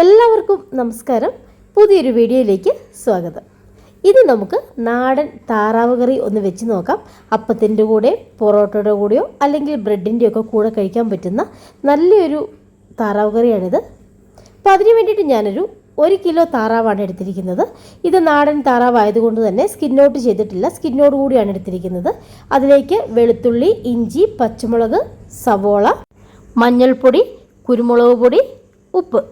എല്ലാവർക്കും നമസ്കാരം. പുതിയൊരു വീഡിയോയിലേക്ക് സ്വാഗതം. ഇത് നമുക്ക് നാടൻ താറാവ് കറി ഒന്ന് വെച്ച് നോക്കാം. അപ്പത്തിന്റെ കൂടെ പൊറോട്ടയുടെ കൂടെയോ അല്ലെങ്കിൽ ബ്രെഡിന്റെയൊക്കെ കൂടെ കഴിക്കാൻ പറ്റുന്ന നല്ലൊരു താറാവ് കറിയാണിത്. അപ്പോൾ അതിന് വേണ്ടിയിട്ട് ഞാനൊരു ഒരു കിലോ താറാവാണ് എടുത്തിരിക്കുന്നത്. ഇത് നാടൻ താറാവ് ആയതുകൊണ്ട് തന്നെ സ്കിന്നോട്ട് ചെയ്തിട്ടില്ല. സ്കിന്നോട് കൂടിയാണ് എടുത്തിരിക്കുന്നത്. അതിലേക്ക് വെളുത്തുള്ളി ഇഞ്ചി പച്ചമുളക് സവോള മഞ്ഞൾപ്പൊടി കുരുമുളക് പൊടി ഉപ്പ്.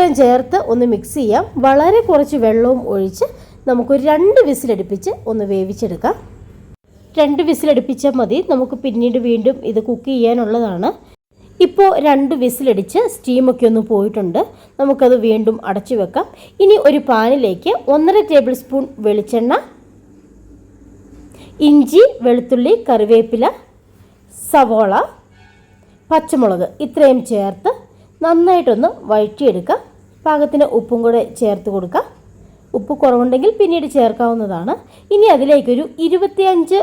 ഇത്രയും ചേർത്ത് ഒന്ന് മിക്സ് ചെയ്യാം. വളരെ കുറച്ച് വെള്ളവും ഒഴിച്ച് നമുക്കൊരു രണ്ട് വിസിലടുപ്പിച്ച് ഒന്ന് വേവിച്ചെടുക്കാം. രണ്ട് വിസിലടുപ്പിച്ചാൽ മതി. നമുക്ക് പിന്നീട് വീണ്ടും ഇത് കുക്ക് ചെയ്യാനുള്ളതാണ്. ഇപ്പോൾ രണ്ട് വിസിലടിച്ച് സ്റ്റീമൊക്കെ ഒന്ന് പോയിട്ടുണ്ട്. നമുക്കത് വീണ്ടും അടച്ചു വെക്കാം. ഇനി ഒരു പാനിലേക്ക് ഒന്നര ടേബിൾ സ്പൂൺ വെളിച്ചെണ്ണ ഇഞ്ചി വെളുത്തുള്ളി കറിവേപ്പില സവോള പച്ചമുളക് ഇത്രയും ചേർത്ത് നന്നായിട്ടൊന്ന് വഴറ്റിയെടുക്കുക പാകത്തിന് ഉപ്പും കൂടെ ചേർത്ത് കൊടുക്കുക ഉപ്പ് കുറവുണ്ടെങ്കിൽ പിന്നീട് ചേർക്കാവുന്നതാണ്. ഇനി അതിലേക്കൊരു ഇരുപത്തിയഞ്ച്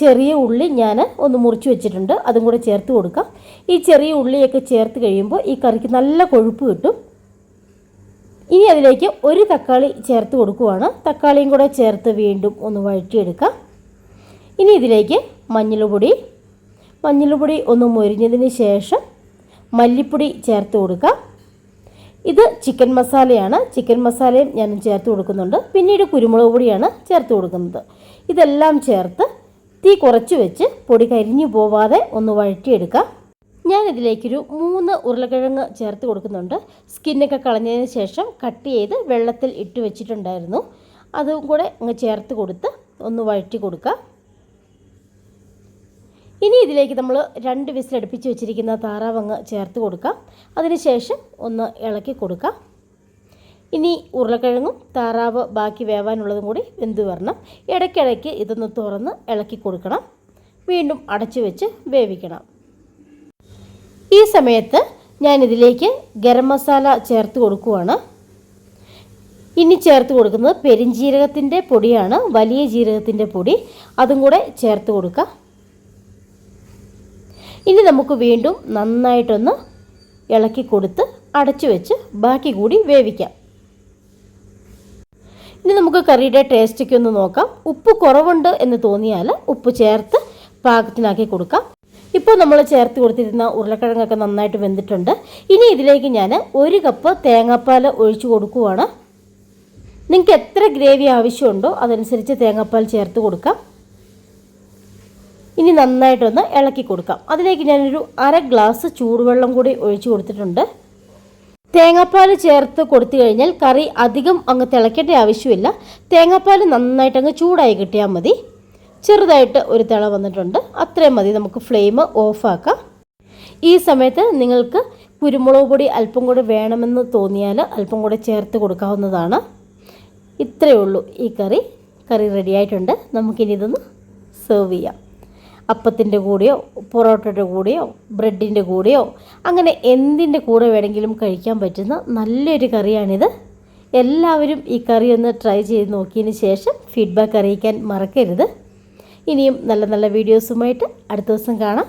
ചെറിയ ഉള്ളി ഞാൻ ഒന്ന് മുറിച്ച് വെച്ചിട്ടുണ്ട്. അതും കൂടെ ചേർത്ത് കൊടുക്കാം. ഈ ചെറിയ ഉള്ളിയൊക്കെ ചേർത്ത് കഴിയുമ്പോൾ ഈ കറിക്ക് നല്ല കൊഴുപ്പ് കിട്ടും. ഇനി അതിലേക്ക് ഒരു തക്കാളി ചേർത്ത് കൊടുക്കുവാണ്. തക്കാളിയും കൂടെ ചേർത്ത് വീണ്ടും ഒന്ന് വഴറ്റിയെടുക്കാം. ഇനി ഇതിലേക്ക് മഞ്ഞൾപ്പൊടി. മഞ്ഞൾപ്പൊടി ഒന്ന് മൊരിഞ്ഞതിന് ശേഷം മല്ലിപ്പൊടി ചേർത്ത് കൊടുക്കാം. ഇത് ചിക്കൻ മസാലയാണ്. ചിക്കൻ മസാലയും ഞാൻ ചേർത്ത് കൊടുക്കുന്നുണ്ട്. പിന്നീട് കുരുമുളക് പൊടിയാണ് ചേർത്ത് കൊടുക്കുന്നത്. ഇതെല്ലാം ചേർത്ത് തീ കുറച്ച് വെച്ച് പൊടി കരിഞ്ഞു പോവാതെ ഒന്ന് വഴറ്റിയെടുക്കാം ഞാൻ ഇതിലേക്കൊരു മൂന്ന് ഉരുളക്കിഴങ്ങ് ചേർത്ത് കൊടുക്കുന്നുണ്ട്. സ്കിന്നൊക്കെ കളഞ്ഞതിന് ശേഷം കട്ട് ചെയ്ത് വെള്ളത്തിൽ ഇട്ട് വെച്ചിട്ടുണ്ടായിരുന്നു. അതും കൂടെ അങ്ങ് ചേർത്ത് കൊടുത്ത് ഒന്ന് വഴറ്റി കൊടുക്കാം ഇനി ഇതിലേക്ക് നമ്മൾ രണ്ട് വിസിൽ അടുപ്പിച്ച് വെച്ചിരിക്കുന്ന താറാവങ്ങ് ചേർത്ത് കൊടുക്കാം. അതിനുശേഷം ഒന്ന് ഇളക്കി കൊടുക്കാം. ഇനി ഉരുളക്കിഴങ്ങും താറാവ് ബാക്കി വേവാനുള്ളതും കൂടി വെന്ത് വരണം. ഇടയ്ക്കിടയ്ക്ക് ഇതൊന്ന് തുറന്ന് ഇളക്കി കൊടുക്കണം. വീണ്ടും അടച്ചു വെച്ച് വേവിക്കണം. ഈ സമയത്ത് ഞാനിതിലേക്ക് ഗരം മസാല ചേർത്ത് കൊടുക്കുവാണ്. ഇനി ചേർത്ത് കൊടുക്കുന്നത് പെരിഞ്ജീരകത്തിന്റെ പൊടിയാണ്. വലിയ ജീരകത്തിന്റെ പൊടി. അതും കൂടെ ചേർത്ത് കൊടുക്കാം. ഇനി നമുക്ക് വീണ്ടും നന്നായിട്ടൊന്ന് ഇളക്കി കൊടുത്ത് അടച്ചു വെച്ച് ബാക്കി കൂടി വേവിക്കാം. ഇനി നമുക്ക് കറിയുടെ ടേസ്റ്റൊക്കെ ഒന്ന് നോക്കാം. ഉപ്പ് കുറവുണ്ട് എന്ന് തോന്നിയാൽ ഉപ്പ് ചേർത്ത് പാകത്തിനാക്കി കൊടുക്കാം. ഇപ്പോൾ നമ്മൾ ചേർത്ത് കൊടുത്തിരുന്ന ഉരുളക്കിഴങ്ങൊക്കെ നന്നായിട്ട് വെന്തിട്ടുണ്ട്. ഇനി ഇതിലേക്ക് ഞാൻ ഒരു കപ്പ് തേങ്ങാപ്പാൽ ഒഴിച്ചു കൊടുക്കുവാണ്. നിങ്ങൾക്ക് എത്ര ഗ്രേവി ആവശ്യമുണ്ടോ അതനുസരിച്ച് തേങ്ങാപ്പാൽ ചേർത്ത് കൊടുക്കാം. ഇനി നന്നായിട്ടൊന്ന് ഇളക്കി കൊടുക്കാം. അതിലേക്ക് ഞാനൊരു അര ഗ്ലാസ് ചൂടുവെള്ളം കൂടി ഒഴിച്ചു കൊടുത്തിട്ടുണ്ട്. തേങ്ങാപ്പാൽ ചേർത്ത് കൊടുത്തു കഴിഞ്ഞാൽ കറി അധികം അങ്ങ് തിളയ്ക്കേണ്ട ആവശ്യമില്ല. തേങ്ങാപ്പാൽ നന്നായിട്ട് അങ്ങ് ചൂടായി കിട്ടിയാൽ മതി. ചെറുതായിട്ട് ഒരു തിള വന്നിട്ടുണ്ട്. അത്രയും മതി. നമുക്ക് ഫ്ലെയിം ഓഫാക്കാം ഈ സമയത്ത് നിങ്ങൾക്ക് കുരുമുളക് പൊടി അല്പം കൂടെ വേണമെന്ന് തോന്നിയാൽ അല്പം കൂടെ ചേർത്ത് കൊടുക്കാവുന്നതാണ്. ഇത്രയേ ഉള്ളൂ ഈ കറി. കറി റെഡിയായിട്ടുണ്ട് നമുക്കിനി ഇതൊന്ന് സെർവ് ചെയ്യാം. അപ്പത്തിന്റെ കൂടെയോ പൊറോട്ടയുടെ കൂടെയോ ബ്രെഡിന്റെ കൂടെയോ അങ്ങനെ എന്തിന്റെ കൂടെ വേണമെങ്കിലും കഴിക്കാൻ പറ്റുന്ന നല്ലൊരു കറിയാണിത്. എല്ലാവരും ഈ കറി ഒന്ന് ട്രൈ ചെയ്ത് നോക്കിയതിന് ശേഷം ഫീഡ്ബാക്ക് അറിയിക്കാൻ മറക്കരുത്. ഇനിയും നല്ല നല്ല വീഡിയോസുമായിട്ട് അടുത്ത ദിവസം കാണാം.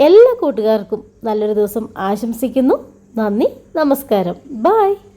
എല്ലാ കൂട്ടുകാർക്കും നല്ലൊരു ദിവസം ആശംസിക്കുന്നു. നന്ദി നമസ്കാരം. ബായ്